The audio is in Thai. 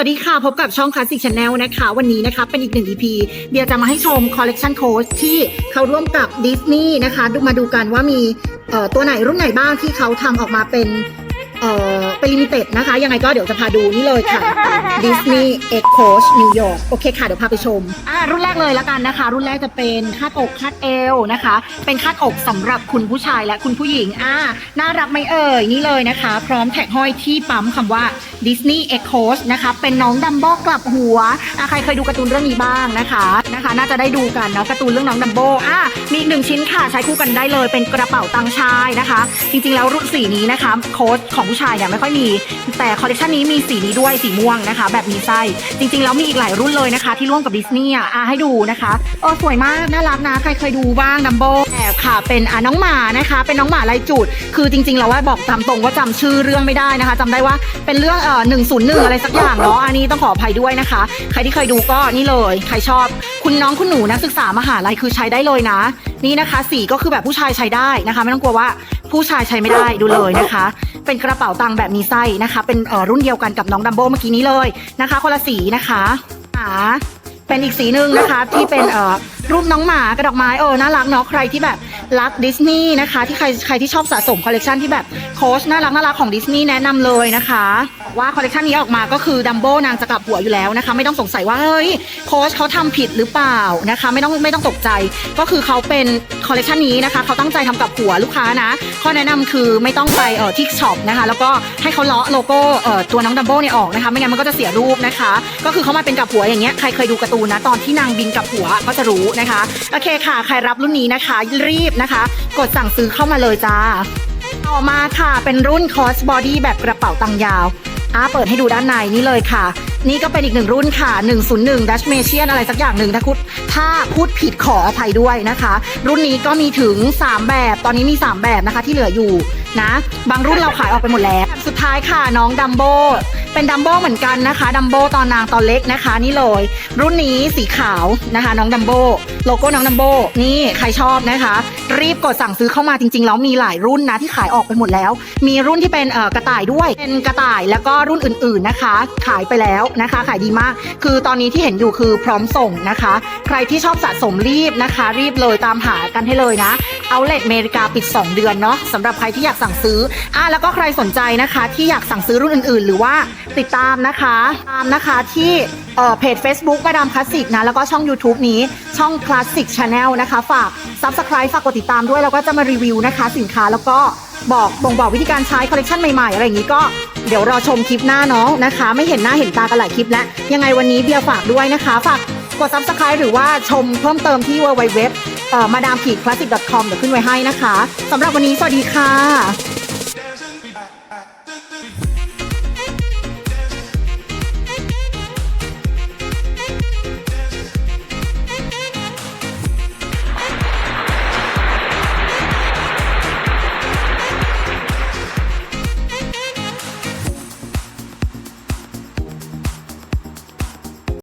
สวัสดีค่ะ พบกับช่อง Classic Channel นะคะ วันนี้นะคะเป็นอีกหนึ่ง EP เบียร์จะมาให้ชม Collection Coach ที่เขาร่วมกับดิสนีย์นะคะดูมาดูกันว่ามีเอ่อตัวไหนรุ่นไหนบ้างที่เขาทำออกมาเป็นเอ่อเป็นลิมิเต็ดนะคะ ยังไงก็เดี๋ยวจะพาดูนี่เลยค่ะ Disney X Coach New York โอเคค่ะ เดี๋ยวพาไปชมอ่ารุ่นแรกเลยแล้วกันนะคะ รุ่นแรกจะเป็นคาดอกคาดเอวนะคะ เป็นคาดอกสำหรับคุณผู้ชายและคุณผู้หญิงอ่าน่ารักไหมเอ่ยนี่เลยนะคะ พร้อมแท็กห้อยที่ปั๊มคำว่า Disney X Coach นะคะเป็นน้องดัมโบกลับหัวอะใครเคยดูการ์ตูนเรื่องนี้บ้างนะคะนะคะ น่าจะได้ดูกันเนาะการ์ตูนเรื่องน้องดัมโบอะมีอีกหนึ่งชิ้นค่ะใช้คู่กันได้เลย เป็นกระเป๋าตังชายนะคะ จริงๆแล้วรุ่นสีนี้นะคะโค้ดของผู้ชายเนี่ยไม่ค่อยมี แต่คอลเลคชันนี้มีสีนี้ด้วยสีม่วงนะคะ แบบมีไส้จริงๆแล้วมีอีกหลายรุ่นเลยนะคะ ที่ร่วมกับดิสนีย์อะให้ดูนะคะเออสวยมากน่ารักนะใครเคยดูบ้างดัมโบแอบค่ะ เป็นอะน้องหมานะคะ เป็นน้องหมาลายจุด คือจริงๆแล้วว่าบอกตามตรงว่าจำชื่อเรื่องไม่ได้นะคะจำได้ว่าเป็นเรื่องหนึ่งศูนย์หนึ่งอะไรสักอย่างเนาะอันนี้ต้องขออภัยด้วยนะคะ ใครที่เคยดูก็นี่เลย ใครชอบ คุณน้องคุณหนูนักศึกษามหาลัยคือใช้ได้เลยนะ นี่นะคะสีก็คือแบบผู้ชายใช้ได้นะคะ ไม่ต้องกลัวว่าผู้ชายใช้ไม่ได้ดูเลยนะคะ เป็นกระเป๋าตังค์แบบมีไส้นะคะ เป็นรุ่นเดียวกันกับน้องดัมโบเมื่อกี้นี้เลยนะคะ คนละสีนะคะอ่าเป็นอีกสีหนึ่งนะคะที่เป็นเอ่อ รูปน้องหมากระดอกไม้เออน่ารักเนาะใครที่แบบรักดิสนีย์นะคะ ที่ใครใครที่ชอบสะสมคอลเลกชันที่แบบโค้ชน่ารักน่ารักของดิสนีย์แนะนำเลยนะคะ ว่าคอลเลกชันนี้ออกมาก็คือดัมโบนางจะกลับหัวอยู่แล้วนะคะ ไม่ต้องสงสัยว่าเฮ้ยโค้ชเขาทำผิดหรือเปล่านะคะ ไม่ต้องไม่ต้องตกใจก็คือเขาเป็นคอลเลกชันนี้นะคะเขาตั้งใจทำกับหัวลูกค้านะข้อแนะนำคือไม่ต้องไปเอ่อที่ช็อปนะคะแล้วก็ให้เขาเลาะโลโก้เอ่อตัวน้องดัมโบเนี่ยออกนะคะไม่งั้นมันก็จะเสียรูปนะคะ ก็คือเขามาเป็นกับหัวอย่างเงี้ยใครเคยดูการ์ตูนนะตอนที่นางบินกับหัวก็จะรู้นะคะ โอเคค่ะ ใครรับรุ่นนี้นะคะ รีบนะคะ กดสั่งซื้อเข้ามาเลยจ้า ต่อมาค่ะ เป็นรุ่นคอสบอดี้แบบกระเป๋าตังยาวอ่าเปิดให้ดูด้านในนี่เลยค่ะ นี่ก็เป็นอีกหนึ่งรุ่นค่ะ 101 Dash m a t i a n อะไรสักอย่างหนึ่งถ้าพูดถ้าพูดผิดขออภัยด้วยนะคะ รุ่นนี้ก็มีถึง 3 แบบ ตอนนี้มี 3 แบบนะคะที่เหลืออยู่นะ บางรุ่นเราขายออกไปหมดแล้ว สุดท้ายค่ะน้องดัมโบเป็นดัมโบเหมือนกันนะคะดัมโบตอนนางตอนเล็กนะคะ นี่เลย รุ่นนี้สีขาวนะคะ น้องดัมโบ โลโก้น้องดัมโบนี่ใครชอบนะคะ รีบกดสั่งซื้อเข้ามาจริงๆแล้วมีหลายรุ่นนะที่ขายออกไปหมดแล้ว มีรุ่นที่เป็นกระต่ายด้วยเป็นกระต่ายแล้วก็รุ่นอื่น ๆนะคะ ขายไปแล้วนะคะ ขายดีมาก คือตอนนี้ที่เห็นอยู่คือพร้อมส่งนะคะ ใครที่ชอบสะสมรีบนะคะ รีบเลยตามหากันให้เลยนะเอาเลทอเมริกาปิด 2 เดือนเนาะสำหรับใครที่อยากสั่งซื้ออะแล้วก็ใครสนใจนะคะ ที่อยากสั่งซื้อรุ่นอื่น ๆ หรือว่าติดตามนะคะ ตามนะคะที่ เอ่อเพจ Facebook มาดามคลาสสิกนะ แล้วก็ช่อง YouTube นี้ช่อง Classic Channel นะคะ ฝาก Subscribe ฝากกดติดตามด้วย แล้วก็จะมารีวิวนะคะ สินค้าแล้วก็บอกบ่งบอกวิธีการใช้คอลเลคชันใหม่ๆ อะไรอย่างนี้ก็เดี๋ยวรอชมคลิปหน้าเนาะนะคะ ไม่เห็นหน้าเห็นตากันหลายคลิปแล้ว ยังไงวันนี้เบียร์ฝากด้วยนะคะ ฝากกด Subscribe หรือว่าชมเพิ่มเติมที่ www มาดามขีด classic com เดี๋ยวขึ้นไว้ให้นะคะสำหรับวันนี้สวัสดีค่ะ